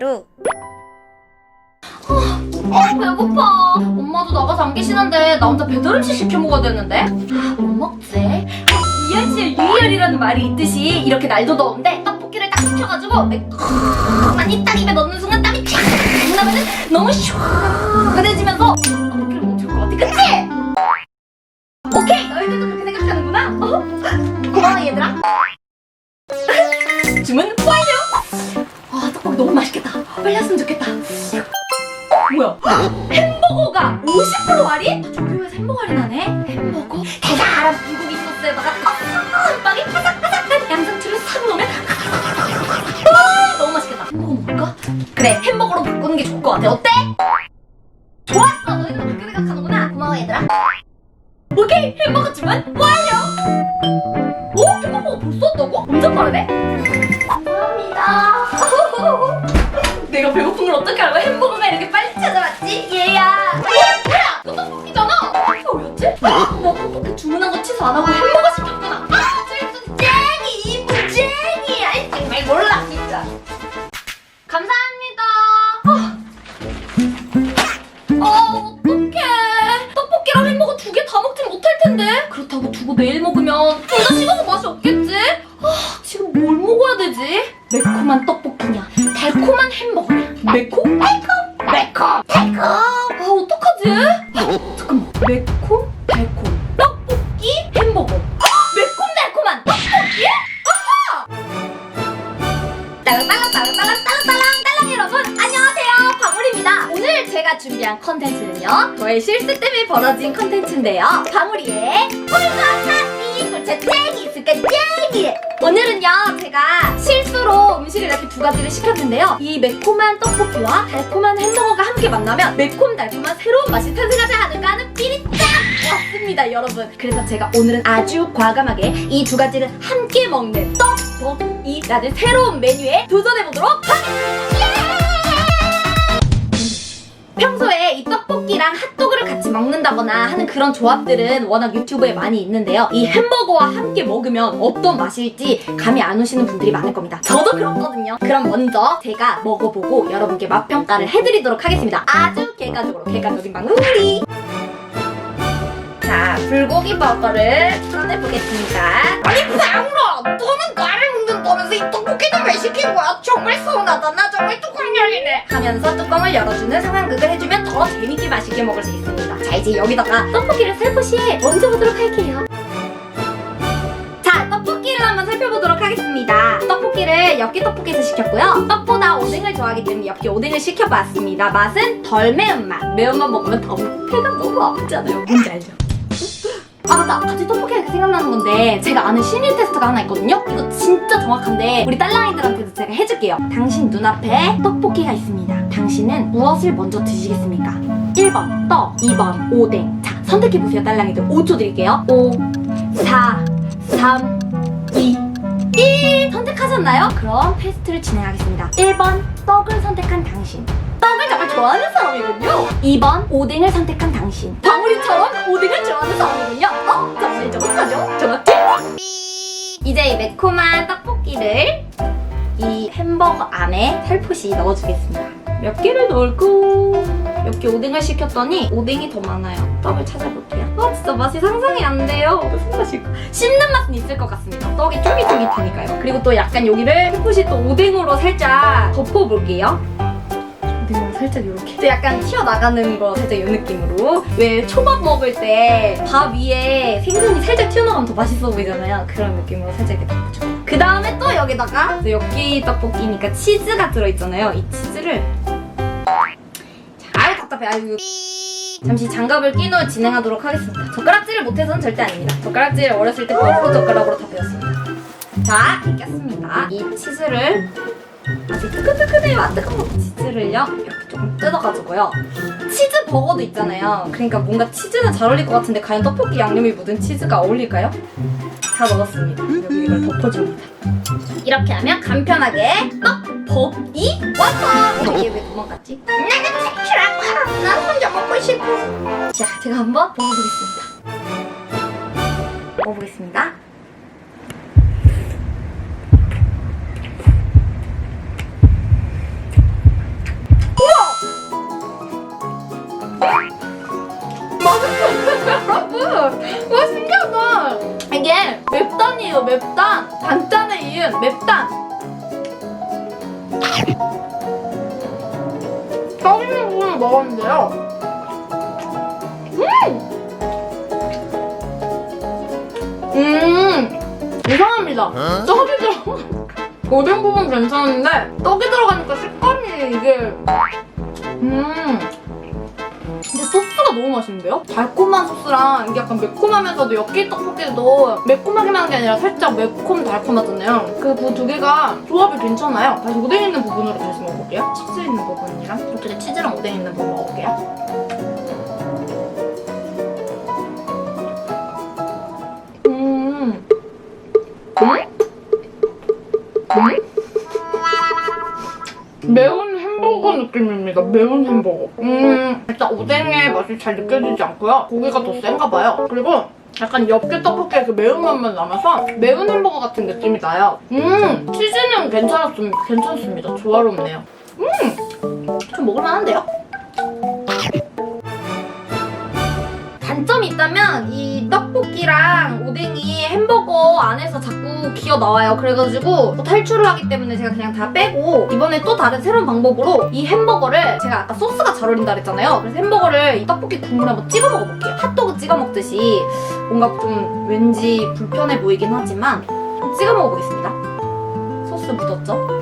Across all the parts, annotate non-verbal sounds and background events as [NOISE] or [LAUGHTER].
하루. 아 배고파. 엄마도 나가서 안 계시는데 나 혼자 배달음식 시켜 먹어야 되는데. 뭐 먹지? 이열치열 유희열이라는 말이 있듯이 이렇게 날도 더운데 떡볶이를 딱 시켜가지고 매콤한 이딱 입에 넣는 순간 땀이 쫙 나면은 너무 시원해지면서 떡볶이를 못 참을 것 같아. 그치? 오케이 너희들도 그렇게 생각하는구나. 어? 고마워 얘들아. [LAUGHS] 주문 완료! 아 떡볶이 너무 맛있겠다 빨리 왔으면 좋겠다 뭐야? 햄버거가 50% 할인? 조교에서 햄버거 할인하네? 햄버거? 달달한 불고기 소스에다가 고소한 빵이 바삭바삭한 양상추를 싹 넣으면 와 너무 맛있겠다 햄버거 먹을까? 그래 햄버거로 바꾸는 게 좋을 것 같아 어때? 좋았어 너희도 그렇게 생각하는구나 고마워 얘들아 오케이 햄버거 주문 완료 오? 햄버거가 벌써 왔다고? 엄청 빠르네 내가 배고픈 걸 어떻게 알고 햄버거가 이렇게 빨리 찾아왔지? 얘야. 어? 뭐야? 너 떡볶이잖아. 이게 어렸지? 나 떡볶이 주문한 거 취소 안 하고 햄버거 시켰구나. 아, 저기서 쟁이 이쁜 쟁이. 아이 정말 몰라 진짜. 감사합니다. 아, 어, 어떡해. 떡볶이랑 햄버거 두 개 다 먹진 못할 텐데. 그렇다고 두고 매일 먹으면 둘 다 식어서 맛이 없겠지? 아, 지금 뭘 먹어야 되지? 매콤한 떡볶이 냐? 달콤한 햄버거냐? 매콤? 달콤? 매콤? 달콤? 아, 어떡하지? 아, 잠깐만. 매콤? 달콤. 떡볶이? 햄버거. 아, 매콤 달콤한 떡볶이? 아하! 딸랑딸랑 딸랑딸랑 딸랑딸랑 딸랑 여러분 안녕하세요 방울입니다 오늘 제가 준비한 컨텐츠는요 저의 실수 때문에 벌어진 컨텐츠인데요 방울이의 꿀과 사비 꿀차 쟁이 있을까 쟁이 오늘은요 제가 실수로 음식을 이렇게 두 가지를 시켰는데요. 이 매콤한 떡볶이와 달콤한 햄버거가 함께 만나면 매콤달콤한 새로운 맛이 탄생하지 않을까 하는 삘이 딱 왔습니다 여러분. 그래서 제가 오늘은 아주 과감하게 이 두 가지를 함께 먹는 떡볶이라는 새로운 메뉴에 도전해보도록 하겠습니다. 평소에 이 떡볶이랑 핫도그를 같이 먹는다거나 하는 그런 조합들은 워낙 유튜브에 많이 있는데요. 이 햄버거와 함께 먹으면 어떤 맛일지 감이 안 오시는 분들이 많을 겁니다. 저도 그렇거든요. 그럼 먼저 제가 먹어보고 여러분께 맛평가를 해드리도록 하겠습니다. 아주 객관적으로 객관적인 방울이. 자, 불고기 버거를 꺼내보겠습니다. 아니, 방울아! 너는 나를 먹는다면서 이 떡 볶이는 왜 시킨 거야? 정말 서운하다. 나 정말 뚜껑 열리네. 하면서 뚜껑을 열어주는 상황극을 해주면 더 재밌게 맛있게 먹을 수 있습니다. 자, 이제 여기다가 떡볶이를 살포시 얹어보도록 할게요. 자, 떡볶이를 한번 살펴보도록 하겠습니다. 떡볶이를 엽기 떡볶이에서 시켰고요. 떡보다 오뎅을 좋아하기 때문에 엽기 오뎅을 시켜봤습니다. 맛은 덜 매운맛. 매운맛 먹으면 더 배가 너무 아프잖아요. 뭔지 알죠? 아 맞다 떡볶이가 이렇게 생각나는 건데 제가 아는 심리 테스트가 하나 있거든요? 이거 진짜 정확한데 우리 딸랑이들한테도 제가 해줄게요. 당신 눈앞에 떡볶이가 있습니다. 당신은 무엇을 먼저 드시겠습니까? 1번 떡 2번 오뎅. 자 선택해보세요 딸랑이들. 5초 드릴게요. 5 4 3 2 1 선택하셨나요? 그럼 테스트를 진행하겠습니다. 1번 떡을 선택한 당신 떡을 정말 좋아하는 사람이군요 2번 오뎅을 선택한 당신 방울이처럼 오뎅을 좋아하는 사람이군요 어? 정말 정확하죠? 정확해? 이제 이 매콤한 떡볶이를 이 햄버거 안에 살포시 넣어주겠습니다 몇 개를 넣을까? 몇개 오뎅을 시켰더니 오뎅이 더 많아요 떡을 찾아볼게요 아 진짜 맛이 상상이 안 돼요 무슨 맛일까? 씹는 맛은 있을 것 같습니다 떡이 쫄깃쫄깃하니까요 그리고 또 약간 여기를 살포시 또 오뎅으로 살짝 덮어볼게요 살짝 이렇게? 또 약간 튀어나가는 거 살짝 이 느낌으로. 왜 초밥 먹을 때 밥 위에 생선이 살짝 튀어나가면 더 맛있어 보이잖아요. 그런 느낌으로 살짝 이렇게 덮어줘요 그 다음에 또 여기다가 또 엽기 떡볶이니까 치즈가 들어있잖아요. 이 치즈를 자, 아유 답답해. 아유 잠시 장갑을 끼고 진행하도록 하겠습니다. 젓가락질을 못해서는 절대 아닙니다. 젓가락질을 어렸을 때 뽀뽀 젓가락으로 다 배웠습니다. 자 꼈습니다. 이 치즈를 아주 뜨끈뜨끈해요. 안 뜨거운 치즈를요. 이렇게 뜯어가지고요 치즈 버거도 있잖아요 그러니까 뭔가 치즈는 잘 어울릴 것 같은데 과연 떡볶이 양념이 묻은 치즈가 어울릴까요? 다 넣었습니다 여기 이걸 덮어줍니다 이렇게 하면 간편하게 떡볶이 완성! 이게 왜 도망갔지? 내가 탈출할 거야! 난 혼자 먹고 싶어! 자, 제가 한번 먹어보겠습니다. 먹어보겠습니다. 와 신기하다. 이게 맵단이에요 맵단. 단짠의 이은 맵단. 떡이는 국을 먹었는데요. 음. 음. 이상합니다. 어? 떡이 들어. 모든 부분 괜찮은데 떡이 들어가니까 식감이 이게 음. 너무 맛있는데요? 달콤한 소스랑 이게 약간 매콤하면서도 엽기 떡볶이도 매콤하게만 하는 게 아니라 살짝 매콤 달콤하잖아요. 그 두 개가 조합이 괜찮아요. 다시 오뎅 있는 부분으로 다시 먹어볼게요. 치즈 있는 부분이랑 이쪽에 치즈랑 오뎅 있는 부분 먹어볼게요. 음. 음? 음? 매운 햄버거 느낌입니다. 매운 햄버거. 음, 일단 오뎅의 맛이 잘 느껴지지 않고요. 고기가 더 센가 봐요. 그리고 약간 엽기 떡볶이의 그 매운맛만 남아서 매운 햄버거 같은 느낌이 나요. 음, 치즈는 괜찮았습니다. 괜찮습니다. 조화롭네요. 음, 좀 먹을만한데요? 단점이 있다면 이 떡볶이랑 오뎅이 햄버거 안에서 자꾸 기어 나와요. 그래가지고 또 탈출을 하기 때문에 제가 그냥 다 빼고 이번에 또 다른 새로운 방법으로 이 햄버거를 제가 아까 소스가 잘 어울린다 그랬잖아요. 그래서 햄버거를 이 떡볶이 국물에 한번 찍어 먹어볼게요. 핫도그 찍어 먹듯이 뭔가 좀 왠지 불편해 보이긴 하지만 좀 찍어 먹어보겠습니다. 소스 묻었죠?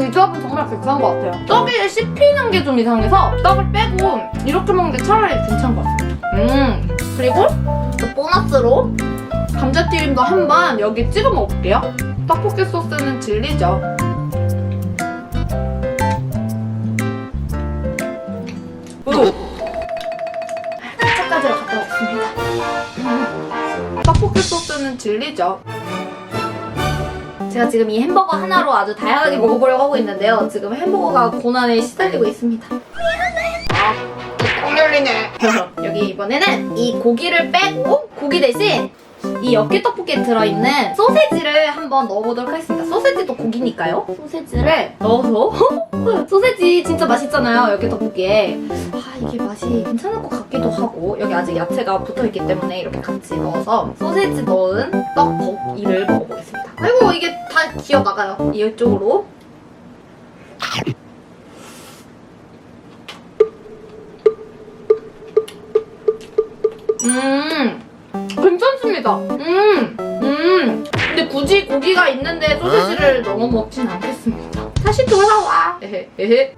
전이 조합은 정말 괜찮은 것 같아요. 떡이 씹히는 게 좀 이상해서 떡을 빼고 이렇게 먹는 게 차라리 괜찮은 것 같아요. 음 그리고 또 보너스로 감자튀김도 한번 여기 찍어 먹어볼게요. 떡볶이 소스는 진리죠. 오. 차까지로 갔다 왔습니다. 음. 떡볶이 소스는 진리죠. 제가 지금 이 햄버거 하나로 아주 다양하게 먹어보려고 하고 있는데요. 지금 햄버거가 고난에 시달리고 있습니다. 미안해. 아, 똥 열리네. [LAUGHS] 여기 이번에는 이 고기를 빼고 고기 대신 이 엽기 떡볶이에 들어있는 소세지를 한번 넣어보도록 하겠습니다. 소세지도 고기니까요. 소세지를 넣어서 [LAUGHS] 소세지 진짜 맛있잖아요. 엽기 떡볶이에. 아 이게 맛이 괜찮을 것 같기도 하고 여기 아직 야채가 붙어있기 때문에 이렇게 같이 넣어서 소세지 넣은 떡볶이를 먹어보겠습니다. 아이고 이게 다 기어 나가요. 이쪽으로. 음 괜찮습니다. 음 음. 근데 굳이 고기가 있는데 소세지를 넣어 먹진 않겠습니다. 다시 돌아와. [LAUGHS] 에헤 에헤.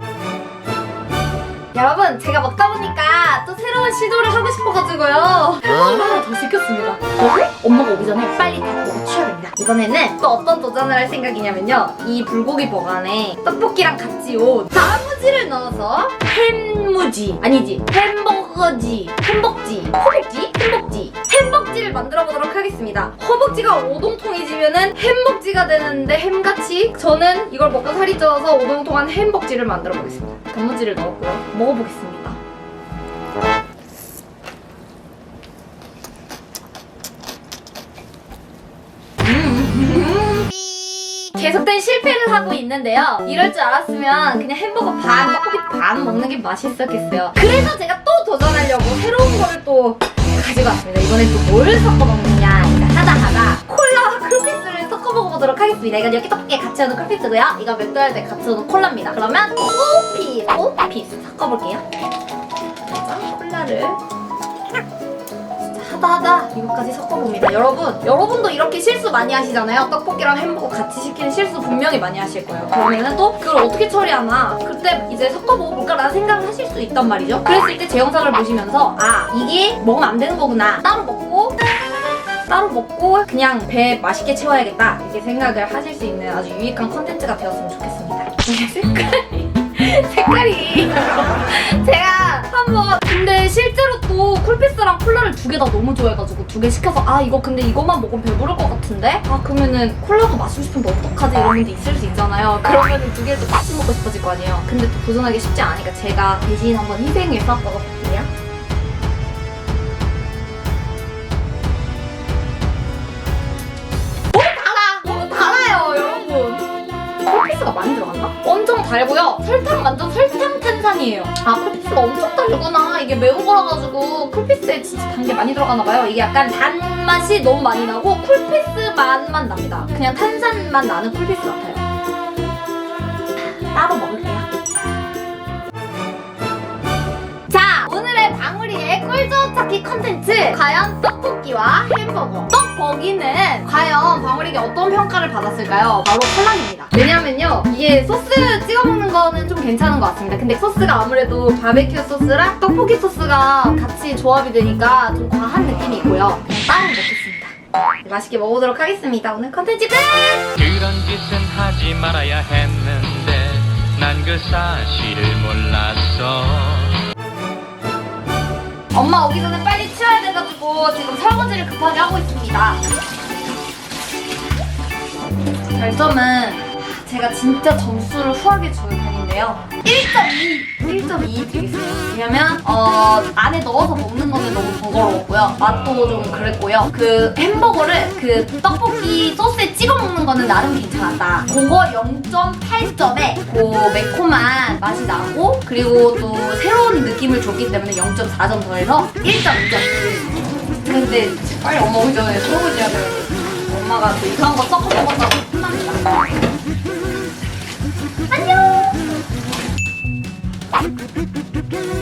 여러분 제가 먹다 보니까 또 새로운 시도를 하고 싶어가지고요. 햄버거 하나 더 시켰습니다. 그래서 엄마가 오기 전에 빨리 다 먹어 치워야 됩니다. 이번에는 또 어떤 도전을 할 생각이냐면요. 이 불고기 버거 안에 떡볶이랑 같이 온 단무지를 넣어서 햄무지. 아니지 햄버거지 햄벅지 허벅지 햄벅지. 햄벅지를 만들어 보도록 하겠습니다. 허벅지가 오동통해지면은 햄벅지가 되는데 햄같이 저는 이걸 먹고 살이 쪄서 오동통한 햄벅지를 만들어 보겠습니다. 단무지를 넣었고요. 먹어보겠습니다 계속된 실패를 하고 있는데요. 이럴 줄 알았으면 그냥 햄버거 반, 떡볶이 반 먹는 게 맛있었겠어요. 그래서 제가 또 도전하려고 새로운 거를 또 가지고 왔습니다. 이번엔 또뭘 섞어 먹느냐. 하다 하다 콜라와 쿨피스를 섞어 먹어보도록 하겠습니다. 이건 여기 떡볶이에 같이 오는 쿨피스고요. 이건 맥도날드에 같이 오는 콜라입니다. 그러면 코피스, 코피스 섞어볼게요. 자, 콜라를 하다 하다 이것까지 섞어봅니다. 여러분, 여러분도 이렇게 실수 많이 하시잖아요. 떡볶이랑 햄버거 같이 시키는 실수 분명히 많이 하실 거예요. 그러면은 또 그걸 어떻게 처리하나 그때 이제 섞어 먹어볼까라는 생각을 하실 수 있단 말이죠. 그랬을 때 제 영상을 보시면서 아 이게 먹으면 안 되는 거구나. 따로 먹고 따로 먹고 그냥 배 맛있게 채워야겠다 이렇게 생각을 하실 수 있는 아주 유익한 컨텐츠가 되었으면 좋겠습니다. [LAUGHS] 색깔이 색깔이 [LAUGHS] 제가 근데 실제로 또 쿨피스랑 콜라를 두 개 다 너무 좋아해가지고 두 개 시켜서 아 이거 근데 이것만 먹으면 배부를 것 같은데? 아 그러면은 콜라도 마시고 싶은데 어떡하지? 이런 분도 있을 수 있잖아요. 그러면은 두 개를 또 같이 먹고 싶어질 거 아니에요. 근데 또 도전하기 쉽지 않으니까 제가 대신 한번 먹어볼게요. 너무 달아! 너무 달아요 여러분. 쿨피스가 많이 들어갔나? 달고요. 설탕 완전 설탕 탄산이에요. 아 쿨피스가 엄청 달구나. 이게 매운 거라가지고 쿨피스에 진짜 단 게 많이 들어가나 봐요. 이게 약간 단맛이 너무 많이 나고 쿨피스 맛만 납니다. 그냥 탄산만 나는 쿨피스 같아요. 따로 먹을게요. 방울이의 꿀조업 찾기 컨텐츠. 과연 떡볶이와 햄버거. 떡볶이는 과연 방울이게 어떤 평가를 받았을까요? 바로 탈락입니다. 왜냐면요, 이게 소스 찍어 먹는 거는 좀 괜찮은 것 같습니다. 근데 소스가 아무래도 바베큐 소스랑 떡볶이 소스가 같이 조합이 되니까 좀 과한 느낌이 있고요. 그냥 따로 먹겠습니다. 네, 맛있게 먹어보도록 하겠습니다. 오늘 컨텐츠 끝! 그런 짓은 하지 말아야 했는데 난 그 사실을 몰랐어 엄마 오기 전에 빨리 치워야 돼가지고 지금 설거지를 급하게 하고 있습니다. 별점은 제가 진짜 점수를 후하게 주는 편인데요. 1.2, 1.2 드리겠습니다. 왜냐면 어, 안에 넣어서 먹는 거는 너무 번거로웠고요. 맛도 좀 그랬고요. 그 햄버거를 그 떡볶이 소스에 찍어 먹는 거는 나름 괜찮았다. 그거 0.8점에 그 매콤한 맛이 나고 그리고 또 새로운 느낌을 줬기 때문에 0.4점 더해서 1.2점. 근데 빨리 엄마 오기 전에 설거지 해야 돼요. 엄마가 또 이상한 거 섞어 먹었다고 혼납니다. 안녕! Thank you.